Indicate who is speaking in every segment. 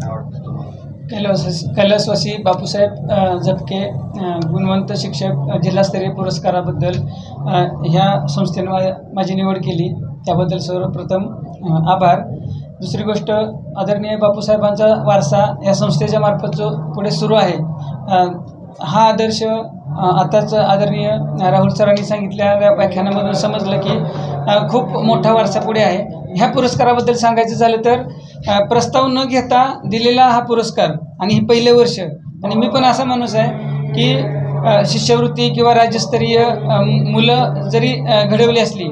Speaker 1: काय वाटतं तुम्हाला?
Speaker 2: कैलास कैलासवासी बापूसाहेब जपके गुणवंत शिक्षक जिल्हास्तरीय पुरस्काराबद्दल ह्या संस्थेने मा माझी निवड केली. त्याबद्दल सर्वप्रथम आभार. दुसरी गोष्ट आदरणीय बापूसाहेबांचा वारसा ह्या संस्थेच्या मार्फत जो पुढे सुरू आहे. हा आदर्श आताच आदरणीय राहुल सरांनी सांगितल्या व्याख्यानामधून समजलं की खूप मोठा वारसा पुढे आहे. ह्या पुरस्काराबद्दल सांगायचं झालं तर प्रस्ताव न घेता दिलेला हा पुरस्कार आणि हे पहिले वर्ष. आणि मी पण असा माणूस आहे की शिष्यवृत्ती किंवा राज्यस्तरीय मुलं जरी घडवली असली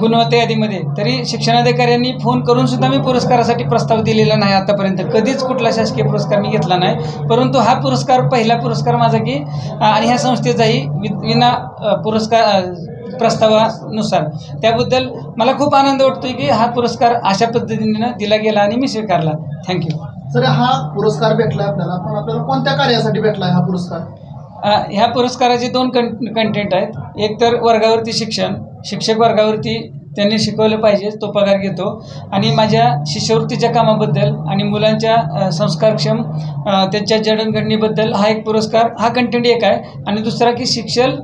Speaker 2: गुणवत्ता यादीमध्ये तरी शिक्षणाधिकाऱ्यांनी फोन करून सुद्धा मी पुरस्कारासाठी प्रस्ताव दिलेला नाही आतापर्यंत. कधीच कुठला शासकीय पुरस्कार मी घेतला नाही. परंतु हा पुरस्कार पहिला पुरस्कार माझा की आणि ह्या संस्थेचाही वि विना पुरस्कार प्रस्तावानुसार. त्याबद्दल मला खूप आनंद वाटतोय की हा पुरस्कार अशा पद्धतीने दिला गेला आणि मी स्वीकारला. थँक्यू
Speaker 3: सर हा पुरस्कार भेटला आपल्याला. पण आपल्याला कोणत्या कार्यासाठी भेटलाय हा पुरस्कार?
Speaker 2: ह्या पुरस्काराचे दोन कं कंटेंट आहेत. एक तर वर्गावरती शिक्षण. शिक्षक वर्गावरती त्यांनी शिकवलं पाहिजे तो पगार घेतो. आणि माझ्या शिष्यवृत्तीच्या कामाबद्दल आणि मुलांच्या संस्कारक्षम त्यांच्या जडणघडणीबद्दल हा एक पुरस्कार हा कंटेंट एक आहे. आणि दुसरा की शिक्षण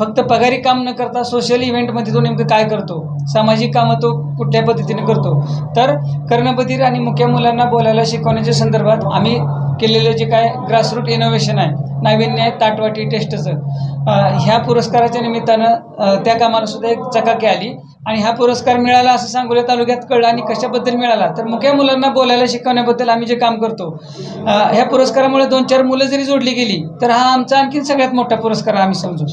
Speaker 2: फक्त पगारी काम न करता सोशल इव्हेंटमध्ये तो नेमकं काय करतो? सामाजिक कामं तो कुठल्या पद्धतीने करतो? तर कर्णबधीर आणि मुख्या मुलांना बोलायला शिकवण्याच्या संदर्भात आम्ही केलेलं जे काय ग्रासरूट इनोव्हेशन आहे नाविन्य आहे ताटवाटी टेस्टचं ह्या पुरस्काराच्या निमित्तानं त्या कामाला सुद्धा एक चकाकी आली. आणि हा पुरस्कार मिळाला असं सांगोल्या तालुक्यात कळलं आणि कशाबद्दल मिळाला? तर मुख्या मुलांना बोलायला शिकवण्याबद्दल आम्ही जे काम करतो ह्या पुरस्कारामुळे दोन चार मुलं जरी जोडली गेली तर हा आमचा आणखीन सगळ्यात मोठा पुरस्कार आम्ही समजू.